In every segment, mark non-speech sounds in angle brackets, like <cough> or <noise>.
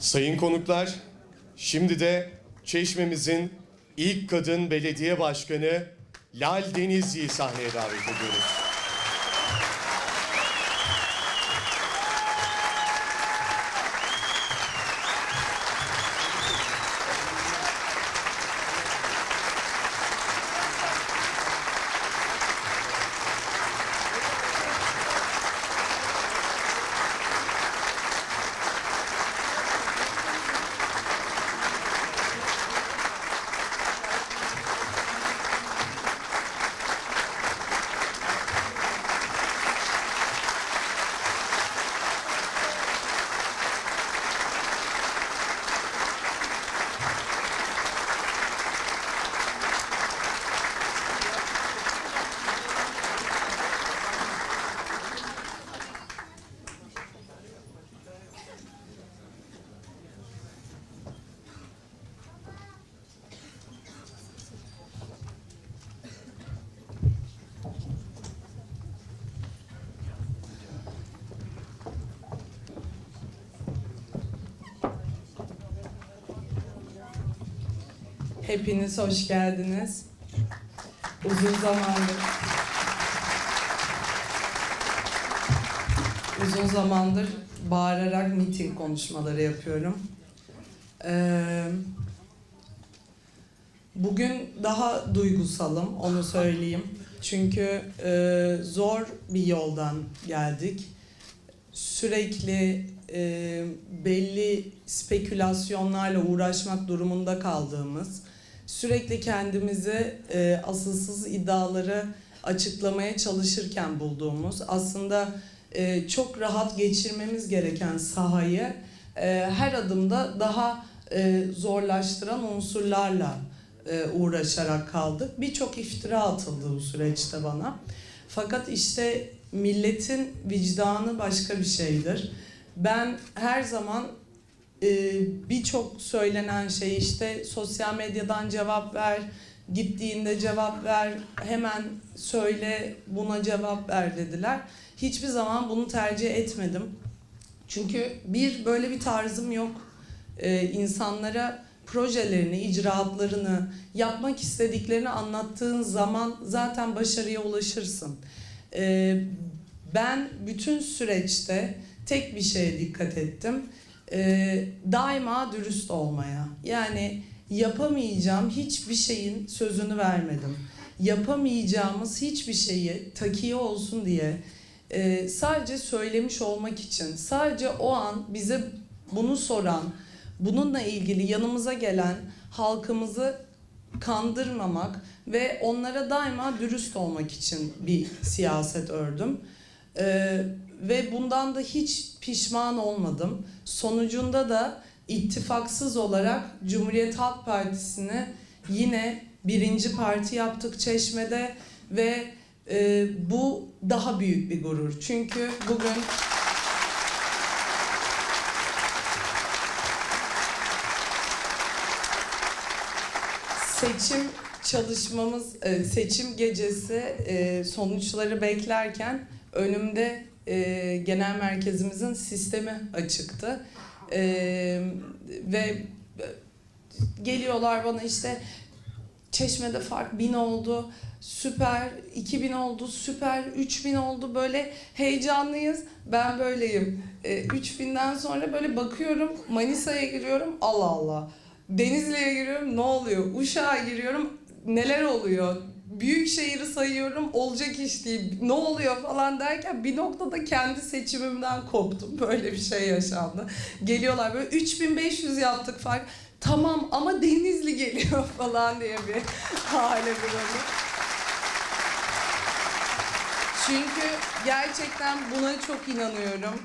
Sayın konuklar, şimdi de Çeşme'mizin ilk kadın belediye başkanı Lal Denizli'yi sahneye davet ediyoruz. Hepiniz hoş geldiniz. Uzun zamandır uzun zamandır bağırarak miting konuşmaları yapıyorum. Ee, bugün daha duygusalım, onu söyleyeyim. Çünkü e, zor bir yoldan geldik. Sürekli e, belli spekülasyonlarla uğraşmak durumunda kaldığımız, sürekli kendimizi e, asılsız iddiaları açıklamaya çalışırken bulduğumuz, aslında e, çok rahat geçirmemiz gereken sahayı e, her adımda daha e, zorlaştıran unsurlarla e, uğraşarak kaldık. Birçok iftira atıldı bu süreçte bana. Fakat işte milletin vicdanı başka bir şeydir. Ben her zaman birçok söylenen şey işte sosyal medyadan cevap ver, gittiğinde cevap ver, hemen söyle buna cevap ver dediler. Hiçbir zaman bunu tercih etmedim. Çünkü bir böyle bir tarzım yok. Ee, insanlara projelerini, icraatlarını, yapmak istediklerini anlattığın zaman zaten başarıya ulaşırsın. Ee, ben bütün süreçte tek bir şeye dikkat ettim. Ee, daima dürüst olmaya. Yani yapamayacağım hiçbir şeyin sözünü vermedim. Yapamayacağımız hiçbir şeyi takiye olsun diye e, sadece söylemiş olmak için, sadece o an bize bunu soran, bununla ilgili yanımıza gelen halkımızı kandırmamak ve onlara daima dürüst olmak için bir siyaset ördüm. Ee, ve bundan da hiç pişman olmadım. Sonucunda da ittifaksız olarak Cumhuriyet Halk Partisi'ni yine birinci parti yaptık Çeşme'de ve e, bu daha büyük bir gurur. Çünkü bugün seçim çalışmamız, e, seçim gecesi e, sonuçları beklerken önümde e, genel merkezimizin sistemi açıktı. E, ve geliyorlar bana işte Çeşme'de fark 1000 oldu, süper, 2000 oldu, süper, 3000 oldu böyle heyecanlıyız. Ben böyleyim. E, 3000'den sonra böyle bakıyorum Manisa'ya giriyorum Allah Allah. Denizli'ye giriyorum ne oluyor? Uşak'a giriyorum neler oluyor? Büyük şehri sayıyorum olacak iş değil ne oluyor falan derken bir noktada kendi seçimimden koptum. Böyle bir şey yaşandı. Geliyorlar böyle 3500 yaptık fark. Tamam ama Denizli geliyor <laughs> falan diye bir hale büründüm. Çünkü gerçekten buna çok inanıyorum.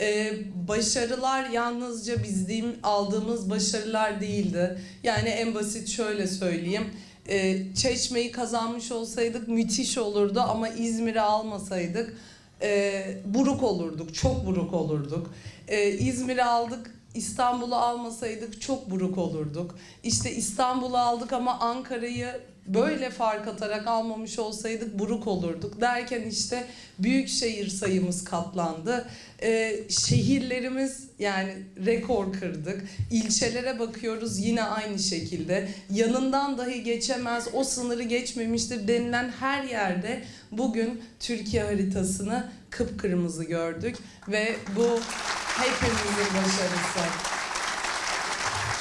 Ee, başarılar yalnızca bizim aldığımız başarılar değildi. Yani en basit şöyle söyleyeyim. Ee, Çeşme'yi kazanmış olsaydık müthiş olurdu ama İzmir'i almasaydık e, buruk olurduk, çok buruk olurduk. Ee, İzmir'i aldık, İstanbul'u almasaydık çok buruk olurduk. İşte İstanbul'u aldık ama Ankara'yı böyle fark atarak almamış olsaydık buruk olurduk. Derken işte büyük şehir sayımız katlandı. Ee, şehirlerimiz yani rekor kırdık. İlçelere bakıyoruz yine aynı şekilde. Yanından dahi geçemez, o sınırı geçmemiştir denilen her yerde bugün Türkiye haritasını kıpkırmızı gördük ve bu hepimizin başarısı.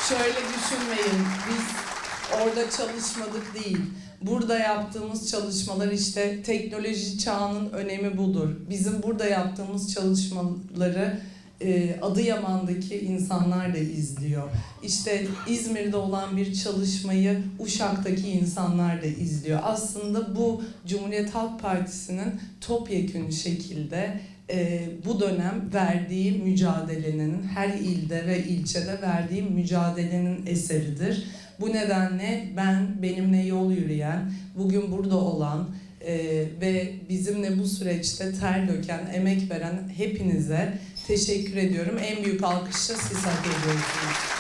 Şöyle düşünmeyin, biz orada çalışmadık değil. Burada yaptığımız çalışmalar işte teknoloji çağının önemi budur. Bizim burada yaptığımız çalışmaları e, Adıyaman'daki insanlar da izliyor. İşte İzmir'de olan bir çalışmayı Uşak'taki insanlar da izliyor. Aslında bu Cumhuriyet Halk Partisi'nin topyekün şekilde e, bu dönem verdiği mücadelenin her ilde ve ilçede verdiği mücadelenin eseridir. Bu nedenle ben benimle yol yürüyen, bugün burada olan e, ve bizimle bu süreçte ter döken, emek veren hepinize teşekkür ediyorum. En büyük alkışı siz hak ediyorsunuz.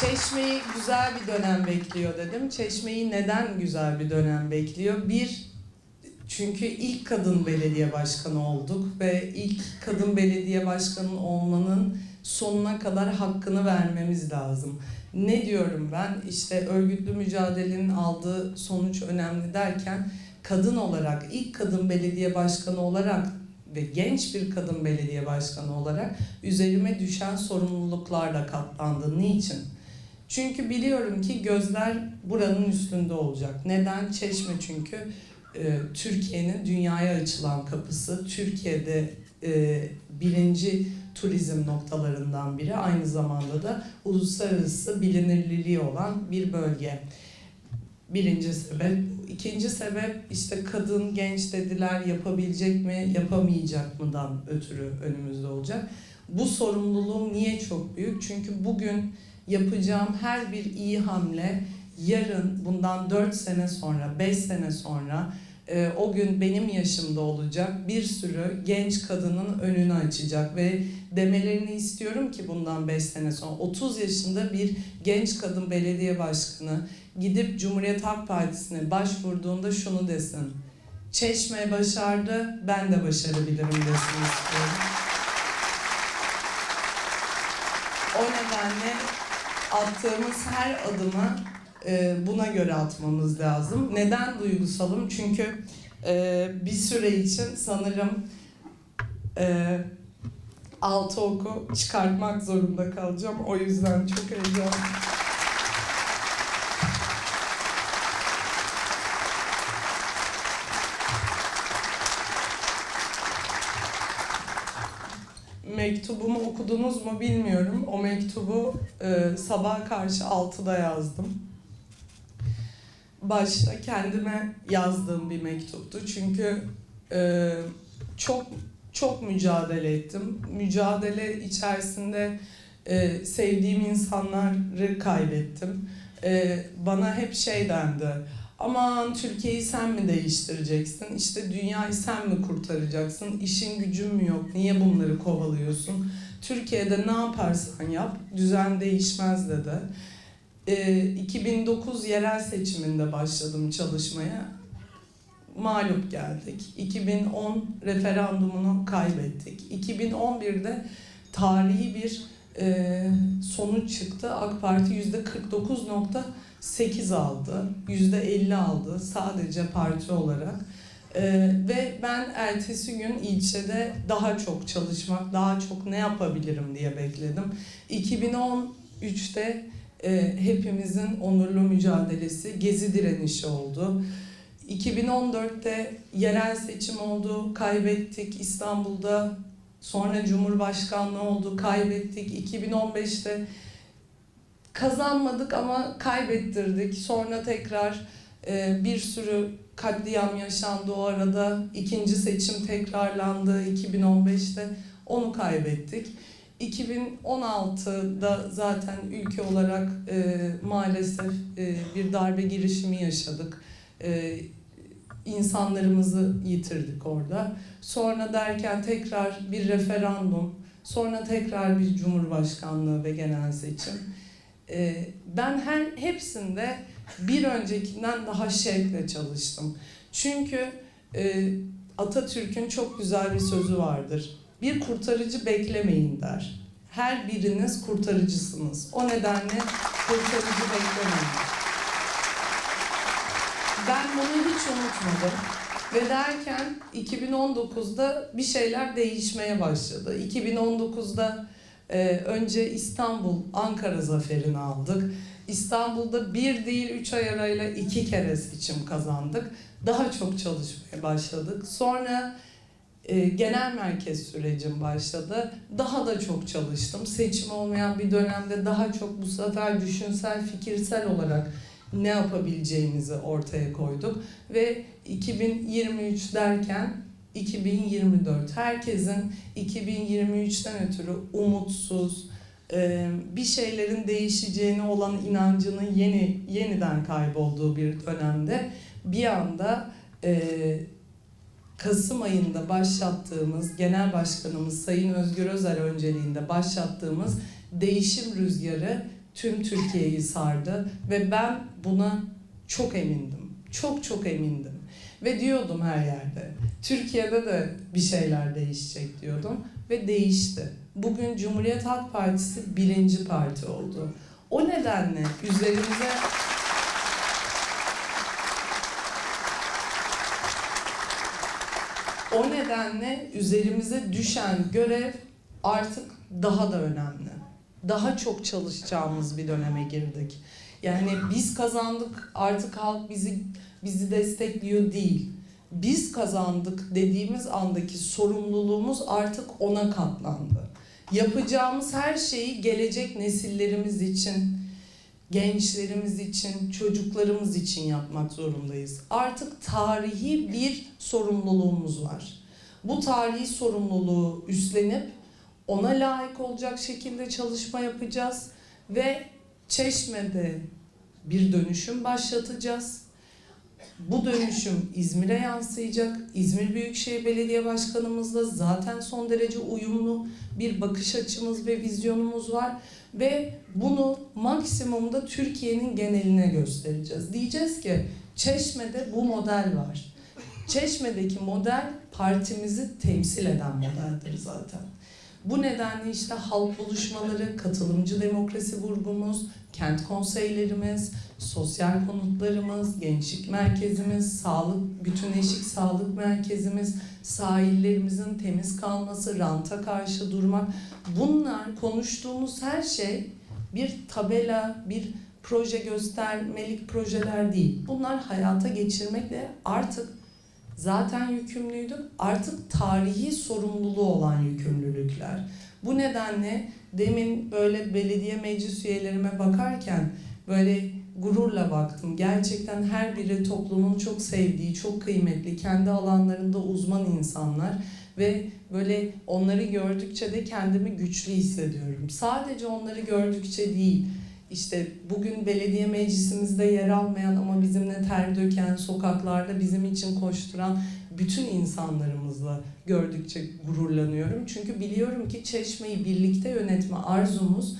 Çeşme'yi güzel bir dönem bekliyor dedim. Çeşme'yi neden güzel bir dönem bekliyor? Bir, çünkü ilk kadın belediye başkanı olduk ve ilk kadın belediye başkanı olmanın sonuna kadar hakkını vermemiz lazım. Ne diyorum ben? İşte örgütlü mücadelenin aldığı sonuç önemli derken kadın olarak, ilk kadın belediye başkanı olarak ve genç bir kadın belediye başkanı olarak üzerime düşen sorumluluklarla katlandı. Niçin? Çünkü biliyorum ki gözler buranın üstünde olacak. Neden? Çeşme çünkü e, Türkiye'nin dünyaya açılan kapısı. Türkiye'de e, birinci turizm noktalarından biri. Aynı zamanda da uluslararası bilinirliliği olan bir bölge. Birinci sebep. İkinci sebep işte kadın genç dediler yapabilecek mi yapamayacak mıdan ötürü önümüzde olacak. Bu sorumluluğum niye çok büyük? Çünkü bugün yapacağım her bir iyi hamle yarın bundan 4 sene sonra 5 sene sonra e, o gün benim yaşımda olacak bir sürü genç kadının önünü açacak ve demelerini istiyorum ki bundan 5 sene sonra 30 yaşında bir genç kadın belediye başkanı gidip Cumhuriyet Halk Partisi'ne başvurduğunda şunu desin. Çeşme başardı, ben de başarabilirim desin istiyorum. O nedenle attığımız her adımı e, buna göre atmamız lazım. Neden duygusalım? Çünkü e, bir süre için sanırım e, altı oku çıkartmak zorunda kalacağım. O yüzden çok heyecanlıyım. Mektubumu okudunuz mu bilmiyorum. O mektubu e, sabah karşı 6'da yazdım. Başta kendime yazdığım bir mektuptu. Çünkü e, çok çok mücadele ettim. Mücadele içerisinde e, sevdiğim insanları kaybettim. E, bana hep şey dendi. Aman Türkiye'yi sen mi değiştireceksin? İşte dünyayı sen mi kurtaracaksın? İşin gücün mü yok? Niye bunları kovalıyorsun? Türkiye'de ne yaparsan yap, düzen değişmez dedi. Ee, 2009 yerel seçiminde başladım çalışmaya. Mağlup geldik. 2010 referandumunu kaybettik. 2011'de tarihi bir e, sonuç çıktı. AK Parti %49.8 aldı. %50 aldı sadece parti olarak. Ee, ve ben ertesi gün ilçede daha çok çalışmak, daha çok ne yapabilirim diye bekledim. 2013'te e, hepimizin onurlu mücadelesi Gezi direnişi oldu. 2014'te yerel seçim oldu, kaybettik İstanbul'da. Sonra Cumhurbaşkanlığı oldu, kaybettik. 2015'te kazanmadık ama kaybettirdik. Sonra tekrar e, bir sürü katliam yaşandı o arada. İkinci seçim tekrarlandı 2015'te. Onu kaybettik. 2016'da zaten ülke olarak e, maalesef e, bir darbe girişimi yaşadık. E, insanlarımızı yitirdik orada. Sonra derken tekrar bir referandum, sonra tekrar bir cumhurbaşkanlığı ve genel seçim. Ee, ben her hepsinde bir öncekinden daha şevkle çalıştım. Çünkü e, Atatürk'ün çok güzel bir sözü vardır. Bir kurtarıcı beklemeyin der. Her biriniz kurtarıcısınız. O nedenle kurtarıcı beklemeyin. Ben bunu hiç unutmadım. Ve derken 2019'da bir şeyler değişmeye başladı. 2019'da e, önce İstanbul, Ankara zaferini aldık. İstanbul'da bir değil üç ay arayla iki kere seçim kazandık. Daha çok çalışmaya başladık. Sonra e, genel merkez sürecim başladı. Daha da çok çalıştım. Seçim olmayan bir dönemde daha çok bu sefer düşünsel, fikirsel olarak ne yapabileceğimizi ortaya koyduk. Ve 2023 derken 2024 herkesin 2023'ten ötürü umutsuz, e, bir şeylerin değişeceğine olan inancının yeni yeniden kaybolduğu bir dönemde bir anda e, Kasım ayında başlattığımız Genel Başkanımız Sayın Özgür Özel önceliğinde başlattığımız değişim rüzgarı tüm Türkiye'yi sardı ve ben buna çok emindim. Çok çok emindim. Ve diyordum her yerde. Türkiye'de de bir şeyler değişecek diyordum ve değişti. Bugün Cumhuriyet Halk Partisi birinci parti oldu. O nedenle üzerimize O nedenle üzerimize düşen görev artık daha da önemli. Daha çok çalışacağımız bir döneme girdik. Yani biz kazandık artık halk bizi bizi destekliyor değil. Biz kazandık dediğimiz andaki sorumluluğumuz artık ona katlandı. Yapacağımız her şeyi gelecek nesillerimiz için, gençlerimiz için, çocuklarımız için yapmak zorundayız. Artık tarihi bir sorumluluğumuz var. Bu tarihi sorumluluğu üstlenip ona layık olacak şekilde çalışma yapacağız ve Çeşme'de bir dönüşüm başlatacağız. Bu dönüşüm İzmir'e yansıyacak. İzmir Büyükşehir Belediye Başkanımızla zaten son derece uyumlu bir bakış açımız ve vizyonumuz var ve bunu maksimumda Türkiye'nin geneline göstereceğiz. Diyeceğiz ki Çeşme'de bu model var. Çeşme'deki model partimizi temsil eden modeldir zaten. Bu nedenle işte halk buluşmaları, katılımcı demokrasi vurgumuz, kent konseylerimiz, sosyal konutlarımız, gençlik merkezimiz, sağlık, bütünleşik sağlık merkezimiz, sahillerimizin temiz kalması, ranta karşı durmak. Bunlar konuştuğumuz her şey bir tabela, bir proje göstermelik projeler değil. Bunlar hayata geçirmekle artık zaten yükümlüydük. Artık tarihi sorumluluğu olan yükümlülükler. Bu nedenle demin böyle belediye meclis üyelerime bakarken böyle gururla baktım. Gerçekten her biri toplumun çok sevdiği, çok kıymetli, kendi alanlarında uzman insanlar ve böyle onları gördükçe de kendimi güçlü hissediyorum. Sadece onları gördükçe değil, işte bugün belediye meclisimizde yer almayan ama bizimle ter döken, sokaklarda bizim için koşturan bütün insanlarımızla gördükçe gururlanıyorum. Çünkü biliyorum ki Çeşme'yi birlikte yönetme arzumuz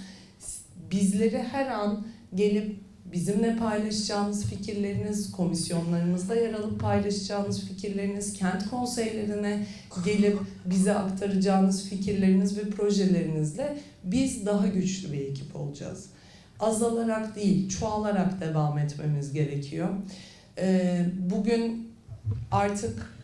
bizleri her an gelip bizimle paylaşacağınız fikirleriniz, komisyonlarımızda yer alıp paylaşacağınız fikirleriniz, kent konseylerine gelip bize aktaracağınız fikirleriniz ve projelerinizle biz daha güçlü bir ekip olacağız azalarak değil, çoğalarak devam etmemiz gerekiyor. Ee, bugün artık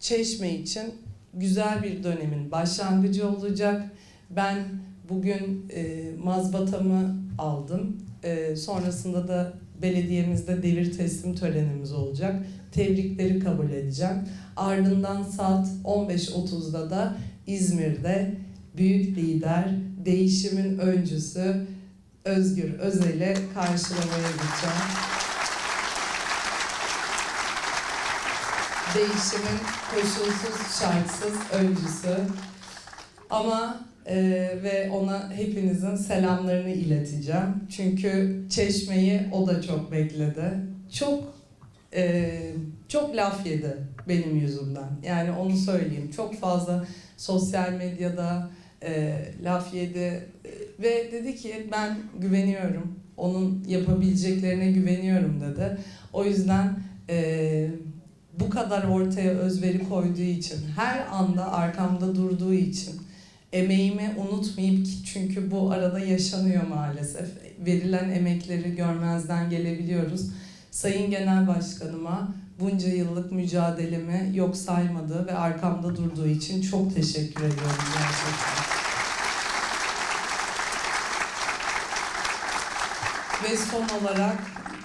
Çeşme için güzel bir dönemin başlangıcı olacak. Ben bugün e, mazbatamı aldım. E, sonrasında da belediyemizde devir teslim törenimiz olacak. Tebrikleri kabul edeceğim. Ardından saat 15.30'da da İzmir'de büyük lider, değişimin öncüsü Özgür Özel'e karşılamaya gideceğim. Değişimin koşulsuz, şartsız öncüsü. Ama e, ve ona hepinizin selamlarını ileteceğim. Çünkü Çeşme'yi o da çok bekledi. Çok e, çok laf yedi benim yüzümden. Yani onu söyleyeyim. Çok fazla sosyal medyada e, laf yedi ve dedi ki ben güveniyorum. Onun yapabileceklerine güveniyorum dedi. O yüzden e, bu kadar ortaya özveri koyduğu için, her anda arkamda durduğu için, emeğimi unutmayıp ki çünkü bu arada yaşanıyor maalesef. Verilen emekleri görmezden gelebiliyoruz. Sayın Genel Başkanıma bunca yıllık mücadelemi yok saymadığı ve arkamda durduğu için çok teşekkür ediyorum gerçekten. Ve son olarak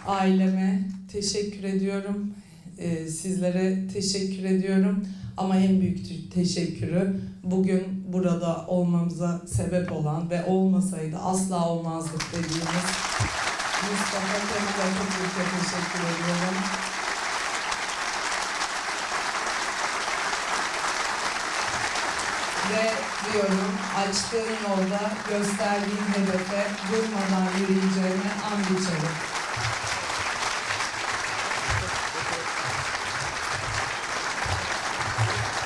aileme teşekkür ediyorum. Ee, sizlere teşekkür ediyorum. Ama en büyük te- teşekkürü bugün burada olmamıza sebep olan ve olmasaydı asla olmazdık dediğimiz Mustafa çok büyük teşekkür ediyorum. Ve diyorum açtığın yolda gösterdiğin hedefe durmadan yürüyeceğine and içerim.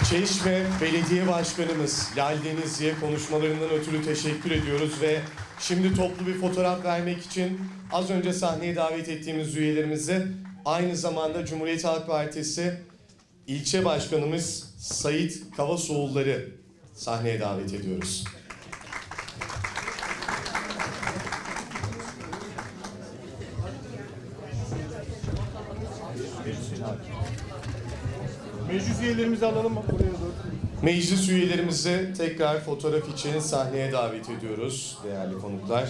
Çeşme Belediye Başkanımız Lal Denizli'ye konuşmalarından ötürü teşekkür ediyoruz ve şimdi toplu bir fotoğraf vermek için az önce sahneye davet ettiğimiz üyelerimizi aynı zamanda Cumhuriyet Halk Partisi ilçe başkanımız Sayit Kavasoğulları sahneye davet ediyoruz. Meclis üyelerimizi alalım mı buraya doğru? Meclis üyelerimizi tekrar fotoğraf için sahneye davet ediyoruz değerli konuklar.